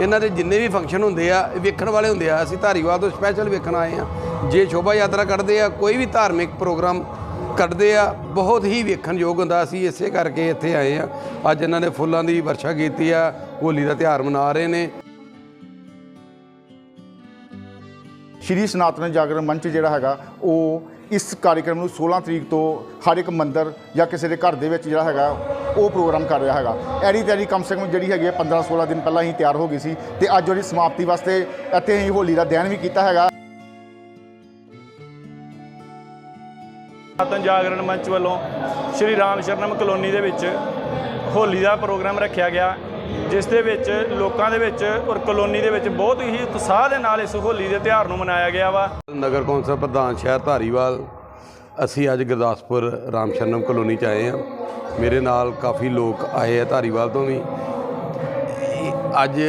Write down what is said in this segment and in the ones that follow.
ਇਹਨਾਂ ਦੇ ਜਿੰਨੇ ਵੀ ਫੰਕਸ਼ਨ ਹੁੰਦੇ ਆ ਵੇਖਣ ਵਾਲੇ ਹੁੰਦੇ ਆ। ਅਸੀਂ ਧਾਰੀਵਾਲ ਤੋਂ ਸਪੈਸ਼ਲ ਵੇਖਣ ਆਏ ਆ। ਜੇ ਸ਼ੋਭਾ ਯਾਤਰਾ ਕੱਢਦੇ ਆ, ਕੋਈ ਵੀ ਧਾਰਮਿਕ ਪ੍ਰੋਗਰਾਮ ਕੱਢਦੇ ਆ, ਬਹੁਤ ਹੀ ਵੇਖਣਯੋਗ ਹੁੰਦਾ। ਅਸੀਂ ਇਸੇ ਕਰਕੇ ਇੱਥੇ ਆਏ ਆ। ਅੱਜ ਇਹਨਾਂ ਨੇ ਫੁੱਲਾਂ ਦੀ ਵਰਸ਼ਾ ਕੀਤੀ ਆ, ਹੋਲੀ ਦਾ ਤਿਉਹਾਰ ਮਨਾ ਰਹੇ ਨੇ। ਸ਼੍ਰੀ ਸਨਾਤਨ ਜਾਗਰਣ ਮੰਚ ਜਿਹੜਾ ਹੈਗਾ, ਉਹ ਇਸ ਕਾਰਜਕ੍ਰਮ ਨੂੰ 16 ਤਰੀਕ ਤੋਂ ਹਰ ਇੱਕ ਮੰਦਰ ਜਾਂ ਕਿਸੇ ਦੇ ਘਰ ਦੇ ਵਿੱਚ ਜਿਹੜਾ ਹੈਗਾ ਉਹ ਪ੍ਰੋਗਰਾਮ ਕਰ ਰਿਹਾ ਹੈਗਾ। ਐਡੀ ਤਿਆਰੀ ਕਮ ਸੇ ਕਮ ਜਿਹੜੀ ਹੈਗੀ ਹੈ 15 16 ਦਿਨ ਪਹਿਲਾਂ ਹੀ ਤਿਆਰ ਹੋ ਗਈ ਸੀ ਤੇ ਅੱਜ ਉਹਦੀ ਸਮਾਪਤੀ ਵਾਸਤੇ ਇੱਥੇ ਹੀ ਹੋਲੀ ਦਾ ਦਿਨ ਵੀ ਕੀਤਾ ਹੈਗਾ। ਸਨਾਤਨ ਜਾਗਰਣ ਮੰਚ ਵੱਲੋਂ ਸ਼੍ਰੀ ਰਾਮ ਸ਼ਰਨਮ ਕਲੋਨੀ ਦੇ ਵਿੱਚ ਹੋਲੀ ਦਾ ਪ੍ਰੋਗਰਾਮ ਰੱਖਿਆ ਗਿਆ ਜਿਸ ਦੇ ਵਿੱਚ ਲੋਕਾਂ ਦੇ ਵਿੱਚ ਔਰ ਕਲੋਨੀ ਦੇ ਵਿੱਚ ਬਹੁਤ ਹੀ ਉਤਸ਼ਾਹ ਦੇ ਨਾਲ ਇਸ ਹੋਲੀ ਦੇ ਤਿਉਹਾਰ ਨੂੰ ਮਨਾਇਆ ਗਿਆ ਵਾ। ਨਗਰ ਕੌਂਸਲ ਪ੍ਰਧਾਨ ਸ਼ਹਿਰ ਧਾਰੀਵਾਲ ਅਸੀਂ ਅੱਜ ਗੁਰਦਾਸਪੁਰ ਰਾਮ ਸ਼ਰਨਮ ਕਲੋਨੀ ਚ ਆਏ ਹਾਂ। ਮੇਰੇ ਨਾਲ ਕਾਫੀ ਲੋਕ ਆਏ ਆ ਧਾਰੀਵਾਲ ਤੋਂ ਵੀ। ਅੱਜ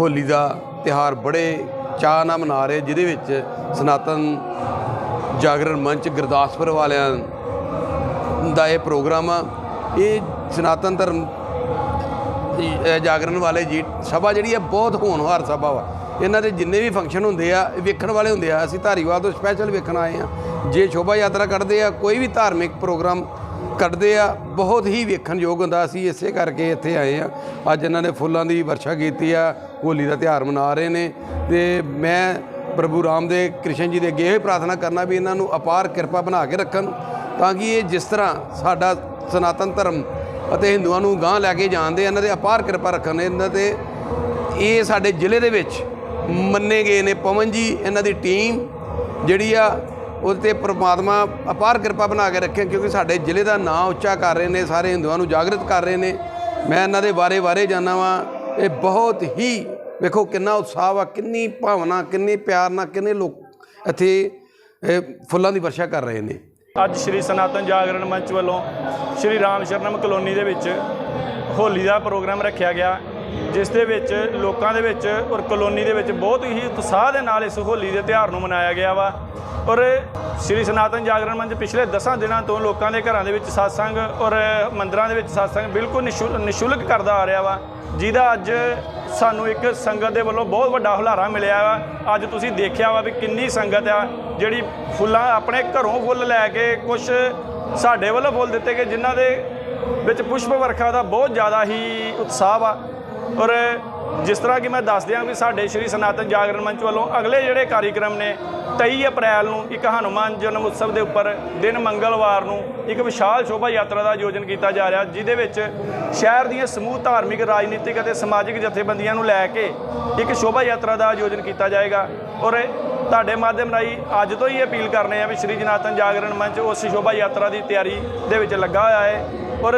ਹੋਲੀ ਦਾ ਤਿਹਾਰ ਬੜੇ ਚਾਅ ਨਾਲ ਮਨਾ ਰਹੇ, ਜਿਹਦੇ ਵਿੱਚ ਸਨਾਤਨ ਜਾਗਰਣ ਮੰਚ ਗੁਰਦਾਸਪੁਰ ਵਾਲਿਆਂ ਦਾ ਇਹ ਪ੍ਰੋਗਰਾਮ ਆ। ਇਹ ਸਨਾਤਨ ਧਰਮ ਜਾਗਰਣ ਵਾਲੇ ਜੀ, ਸਭਾ ਜਿਹੜੀ ਹੈ ਬਹੁਤ ਹੋਣਹਾਰ ਸਭਾ ਵਾ। ਇਹਨਾਂ ਦੇ ਜਿੰਨੇ ਵੀ ਫੰਕਸ਼ਨ ਹੁੰਦੇ ਆ, ਇਹ ਵੇਖਣ ਵਾਲੇ ਹੁੰਦੇ ਆ। ਅਸੀਂ ਧਾਰੀਵਾਲ ਤੋਂ ਸਪੈਸ਼ਲ ਵੇਖਣ ਆਏ ਆ। ਜੇ ਸ਼ੋਭਾ ਯਾਤਰਾ ਕੱਢਦੇ ਆ, ਕੋਈ ਵੀ ਧਾਰਮਿਕ ਪ੍ਰੋਗਰਾਮ ਕੱਢਦੇ ਆ, ਬਹੁਤ ਹੀ ਵੇਖਣਯੋਗ ਹੁੰਦਾ। ਅਸੀਂ ਇਸੇ ਕਰਕੇ ਇੱਥੇ ਆਏ ਆ। ਅੱਜ ਇਹਨਾਂ ਨੇ ਫੁੱਲਾਂ ਦੀ ਵਰਸ਼ਾ ਕੀਤੀ ਆ, ਹੋਲੀ ਦਾ ਤਿਉਹਾਰ ਮਨਾ ਰਹੇ ਨੇ। ਤੇ ਮੈਂ ਪ੍ਰਭੂ ਰਾਮ ਦੇ, ਕ੍ਰਿਸ਼ਨ ਜੀ ਦੇ ਅੱਗੇ ਇਹ ਪ੍ਰਾਰਥਨਾ ਕਰਨਾ ਵੀ ਇਹਨਾਂ ਨੂੰ ਅਪਾਰ ਕਿਰਪਾ ਬਣਾ ਕੇ ਰੱਖਣ, ਤਾਂ ਕਿ ਇਹ ਜਿਸ ਤਰ੍ਹਾਂ ਸਾਡਾ ਸਨਾਤਨ ਧਰਮ ਅਤੇ ਹਿੰਦੂਆਂ ਨੂੰ ਗਾਂਹ ਲੈ ਕੇ ਜਾਂਦੇ ਇਹਨਾਂ ਦੇ ਅਪਾਰ ਕਿਰਪਾ ਰੱਖਣ ਇਹਨਾਂ ਤੇ ਇਹ ਸਾਡੇ ਜ਼ਿਲ੍ਹੇ ਦੇ ਵਿੱਚ ਮੰਨੇ ਗਏ ਨੇ ਪਵਨ ਜੀ, ਇਹਨਾਂ ਦੀ ਟੀਮ ਜਿਹੜੀ ਆ, ਉਹਦੇ ਤੇ ਪ੍ਰਮਾਤਮਾ ਅਪਾਰ ਕਿਰਪਾ ਬਣਾ ਕੇ ਰੱਖੇ, ਕਿਉਂਕਿ ਸਾਡੇ ਜ਼ਿਲ੍ਹੇ ਦਾ ਨਾਂ ਉੱਚਾ ਕਰ ਰਹੇ ਨੇ, ਸਾਰੇ ਹਿੰਦੂਆਂ ਨੂੰ ਜਾਗਰਤ ਕਰ ਰਹੇ ਨੇ। ਮੈਂ ਇਹਨਾਂ ਦੇ ਬਾਰੇ ਬਾਰੇ ਜਾਣਦਾ ਵਾਂ, ਇਹ ਬਹੁਤ ਹੀ ਵੇਖੋ ਕਿੰਨਾ ਉਤਸ਼ਾਹ ਆ ਕਿੰਨੀ ਭਾਵਨਾ, ਕਿੰਨੇ ਪਿਆਰ ਨਾਲ, ਕਿੰਨੇ ਲੋਕ ਇੱਥੇ ਫੁੱਲਾਂ ਦੀ ਵਰਸ਼ਾ ਕਰ ਰਹੇ ਨੇ। ਅੱਜ ਸ਼੍ਰੀ ਸਨਾਤਨ ਜਾਗਰਣ ਮੰਚ ਵੱਲੋਂ ਸ਼੍ਰੀ ਰਾਮ ਸ਼ਰਨਮ ਕਲੋਨੀ ਦੇ ਵਿੱਚ ਹੋਲੀ ਦਾ ਪ੍ਰੋਗਰਾਮ ਰੱਖਿਆ ਗਿਆ। ਜਿਸ ਦੇ ਵਿੱਚ ਲੋਕਾਂ ਦੇ ਵਿੱਚ ਔਰ ਕਲੋਨੀ ਦੇ ਵਿੱਚ ਬਹੁਤ ਹੀ ਉਤਸ਼ਾਹ ਦੇ ਨਾਲ ਇਸ ਹੋਲੀ ਦੇ ਤਿਉਹਾਰ ਨੂੰ ਮਨਾਇਆ ਗਿਆ ਵਾ। ਔਰ ਸ਼੍ਰੀ ਸਨਾਤਨ ਜਾਗਰਣ ਮੰਚ ਪਿਛਲੇ 10 ਦਿਨਾਂ ਤੋਂ ਲੋਕਾਂ ਦੇ ਘਰਾਂ ਦੇ ਵਿੱਚ satsang ਔਰ ਮੰਦਰਾਂ ਦੇ ਵਿੱਚ satsang ਬਿਲਕੁਲ ਨਿਸ਼ੁਲ- ਨਿਸ਼ੁਲਕ ਕਰਦਾ ਆ ਰਿਹਾ ਵਾ। ਜਿਹਦਾ ਅੱਜ ਸਾਨੂੰ ਇੱਕ ਸੰਗਤ ਦੇ ਵੱਲੋਂ ਬਹੁਤ ਵੱਡਾ ਹੁਲਾਰਾ ਮਿਲਿਆ ਵਾ। ਅੱਜ ਤੁਸੀਂ ਦੇਖਿਆ ਵਾ ਵੀ ਕਿੰਨੀ ਸੰਗਤ ਆ, ਜਿਹੜੀ ਫੁੱਲਾਂ ਆਪਣੇ ਘਰੋਂ ਫੁੱਲ ਲੈ ਕੇ ਕੁਝ ਸਾਡੇ ਵੱਲੋਂ ਫੁੱਲ ਦਿੱਤੇ ਗਏ, ਜਿਨ੍ਹਾਂ ਦੇ ਵਿੱਚ ਪੁਸ਼ਪ ਵਰਖਾ ਦਾ ਬਹੁਤ ਜ਼ਿਆਦਾ ਹੀ ਉਤਸ਼ਾਹ ਵਾ। ਔਰ ਜਿਸ ਤਰ੍ਹਾਂ ਕਿ ਮੈਂ ਦੱਸ ਦਿਆਂ ਵੀ ਸਾਡੇ ਸ਼੍ਰੀ ਸਨਾਤਨ ਜਾਗਰਣ ਮੰਚ ਵੱਲੋਂ ਅਗਲੇ ਜਿਹੜੇ ਕਾਰਜਕ੍ਰਮ ਨੇ 23 ਅਪ੍ਰੈਲ ਨੂੰ ਇੱਕ ਹਨੂਮਾਨ ਜਨਮ ਉਤਸਵ ਦੇ ਉੱਪਰ ਦਿਨ ਮੰਗਲਵਾਰ ਨੂੰ ਇੱਕ ਵਿਸ਼ਾਲ ਸ਼ੋਭਾ ਯਾਤਰਾ ਦਾ ਆਯੋਜਨ ਕੀਤਾ ਜਾ ਰਿਹਾ, ਜਿਹਦੇ ਵਿੱਚ ਸ਼ਹਿਰ ਦੀਆਂ ਸਮੂਹ ਧਾਰਮਿਕ, ਰਾਜਨੀਤਿਕ ਅਤੇ ਸਮਾਜਿਕ ਜਥੇਬੰਦੀਆਂ ਨੂੰ ਲੈ ਕੇ ਇੱਕ ਸ਼ੋਭਾ ਯਾਤਰਾ ਦਾ ਆਯੋਜਨ ਕੀਤਾ ਜਾਏਗਾ। ਔਰ ਤੁਹਾਡੇ ਮਾਧਿਅਮ ਰਾਹੀਂ ਅੱਜ ਤੋਂ ਹੀ ਅਪੀਲ ਕਰਨੇ ਆ ਵੀ ਸ਼੍ਰੀ ਜਨਾਤਨ ਜਾਗਰਣ ਮੰਚ ਉਸ ਸ਼ੋਭਾ ਯਾਤਰਾ ਦੀ ਤਿਆਰੀ ਦੇ ਵਿੱਚ ਲੱਗਾ ਹੋਇਆ ਹੈ। ਔਰ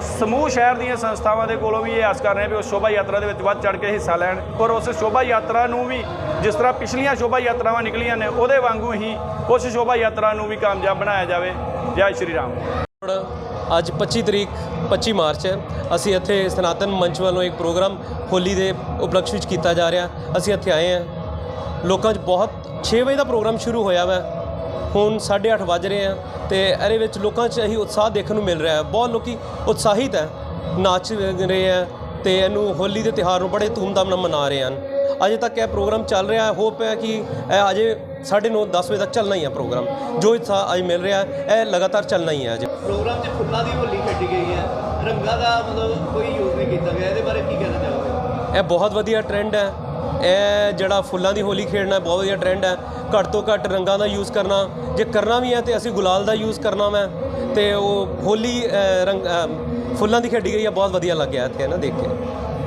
ਸਮੂਹ ਸ਼ਹਿਰ ਦੀਆਂ ਸੰਸਥਾਵਾਂ ਦੇ ਕੋਲੋਂ ਵੀ ਇਹ ਆਸ ਕਰ ਰਹੇ ਹਾਂ ਵੀ ਉਹ ਸ਼ੋਭਾ ਯਾਤਰਾ ਦੇ ਵਿੱਚ ਵੱਧ ਚੜ ਕੇ ਹਿੱਸਾ ਲੈਣ। ਔਰ ਉਸ ਸ਼ੋਭਾ ਯਾਤਰਾ ਨੂੰ ਵੀ ਜਿਸ ਤਰ੍ਹਾਂ ਪਿਛਲੀਆਂ ਸ਼ੋਭਾ ਯਾਤਰਾਵਾਂ ਨਿਕਲੀਆਂ ਨੇ, ਉਹਦੇ ਵਾਂਗੂ ਹੀ ਉਸ ਸ਼ੋਭਾ ਯਾਤਰਾ ਨੂੰ ਵੀ ਕਾਮਯਾਬ ਬਣਾਇਆ ਜਾਵੇ। ਜੈ ਸ਼੍ਰੀ ਰਾਮ। ਅੱਜ 25 ਤਰੀਕ 25 ਮਾਰਚ ਹੈ। ਅਸੀਂ ਇੱਥੇ ਸਨਾਤਨ ਮੰਚ ਵੱਲੋਂ ਇੱਕ ਪ੍ਰੋਗਰਾਮ ਹੋਲੀ ਦੇ ਉਪਲਕਸ਼ ਵਿੱਚ ਕੀਤਾ ਜਾ ਰਿਹਾ। ਅਸੀਂ ਇੱਥੇ ਆਏ ਹਾਂ। ਲੋਕਾਂ 'ਚ ਬਹੁਤ 6 ਵਜੇ ਦਾ ਪ੍ਰੋਗਰਾਮ ਸ਼ੁਰੂ ਹੋਇਆ ਵਾ। ਹੁਣ 8:30 ਵੱਜ ਰਹੇ ਆ ਤੇ ਇਹਦੇ ਵਿੱਚ ਲੋਕਾਂ 'ਚ ਇਹੀ ਉਤਸ਼ਾਹ ਦੇਖਣ ਨੂੰ ਮਿਲ ਰਿਹਾ ਹੈ। ਬਹੁਤ ਲੋਕੀ ਉਤਸ਼ਾਹਿਤ ਹੈ ਨਾਚ ਰਹੇ ਆ ਤੇ ਇਹਨੂੰ ਹੋਲੀ ਦੇ ਤਿਉਹਾਰ ਨੂੰ ਬੜੇ ਧੂਮਧਾਮ ਨਾਲ ਮਨਾ ਰਹੇ ਹਨ। ਅਜੇ ਤੱਕ ਇਹ ਪ੍ਰੋਗਰਾਮ ਚੱਲ ਰਿਹਾ ਹੈ। ਹੋਪ ਹੈ ਕਿ ਇਹ ਅਜੇ 9:30 10 ਵਜੇ ਤੱਕ ਚੱਲਣਾ ਹੀ ਹੈ ਪ੍ਰੋਗਰਾਮ। ਜੋ ਉਤਸ਼ਾਹ ਅੱਜ ਮਿਲ ਰਿਹਾ ਹੈ ਇਹ ਲਗਾਤਾਰ ਚੱਲਣਾ ਹੀ ਹੈ ਅਜੇ। ਪ੍ਰੋਗਰਾਮ 'ਚ ਫੁੱਲਾਂ ਦੀ ਹੋਲੀ ਖੇਡੀ ਗਈ ਹੈ। ਰੰਗਾਂ ਦਾ ਮਤਲਬ ਕੋਈ ਯੂਜ਼ ਨਹੀਂ ਕੀਤਾ ਗਿਆ। ਇਹਦੇ ਬਾਰੇ ਕੀ ਕਹਿਣਾ ਚਾਹੋਗੇ? ਇਹ ਬਹੁਤ ਵਧੀਆ ਟ੍ਰੈਂਡ ਹੈ। ਇਹ ਜਿਹੜਾ ਫੁੱਲਾਂ ਦੀ ਹੋਲੀ ਖੇਡਣਾ ਬਹੁਤ ਵਧੀਆ ਟ੍ਰੈਂਡ ਹੈ। ਘੱਟ ਤੋਂ ਘੱਟ ਰੰਗਾਂ ਦਾ ਯੂਜ਼ ਕਰਨਾ, ਜੇ ਕਰਨਾ ਵੀ ਹੈ ਤੇ ਅਸੀਂ ਗੁਲਾਲ ਦਾ ਯੂਜ਼ ਕਰਨਾ ਵਾ। ਤੇ ਉਹ ਹੋਲੀ ਰੰਗ ਫੁੱਲਾਂ ਦੀ ਖੇਡੀ ਗਈ ਹੈ ਬਹੁਤ ਵਧੀਆ ਲੱਗਿਆ ਇੱਥੇ ਨਾ ਦੇਖ ਕੇ।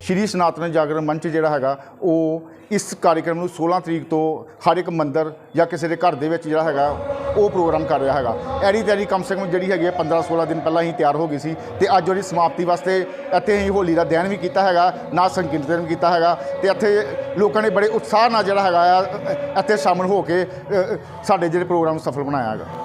ਸ਼੍ਰੀ ਸਨਾਤਨ ਜਾਗਰਣ ਮੰਚ ਜਿਹੜਾ ਹੈਗਾ, ਉਹ ਇਸ ਕਾਰਜਕ੍ਰਮ ਨੂੰ 16 ਤਰੀਕ ਤੋਂ ਹਰ ਇੱਕ ਮੰਦਿਰ ਜਾਂ ਕਿਸੇ ਦੇ ਘਰ ਦੇ ਵਿੱਚ ਜਿਹੜਾ ਹੈਗਾ ਉਹ ਪ੍ਰੋਗਰਾਮ ਕਰ ਰਿਹਾ ਹੈਗਾ। ਐਡੀ ਤਿਆਰੀ ਕਮ ਸੇ ਕਮ ਜਿਹੜੀ ਹੈਗੀ ਹੈ 15 16 ਦਿਨ ਪਹਿਲਾਂ ਹੀ ਤਿਆਰ ਹੋ ਗਈ ਸੀ ਤੇ ਅੱਜ ਉਹਦੀ ਸਮਾਪਤੀ ਵਾਸਤੇ ਇੱਥੇ ਹੀ ਹੋਲੀ ਦਾ ਦਿਨ ਵੀ ਕੀਤਾ ਹੈਗਾ, ਨਾ ਸੰਕੀਰਤਨ ਵੀ ਕੀਤਾ ਹੈਗਾ ਤੇ ਇੱਥੇ ਲੋਕਾਂ ਨੇ ਬੜੇ ਉਤਸ਼ਾਹ ਨਾਲ ਜਿਹੜਾ ਹੈਗਾ ਆ, ਇੱਥੇ ਸ਼ਾਮਲ ਹੋ ਕੇ ਸਾਡੇ ਜਿਹੜੇ ਪ੍ਰੋਗਰਾਮ ਨੂੰ ਸਫਲ ਬਣਾਇਆ ਹੈਗਾ।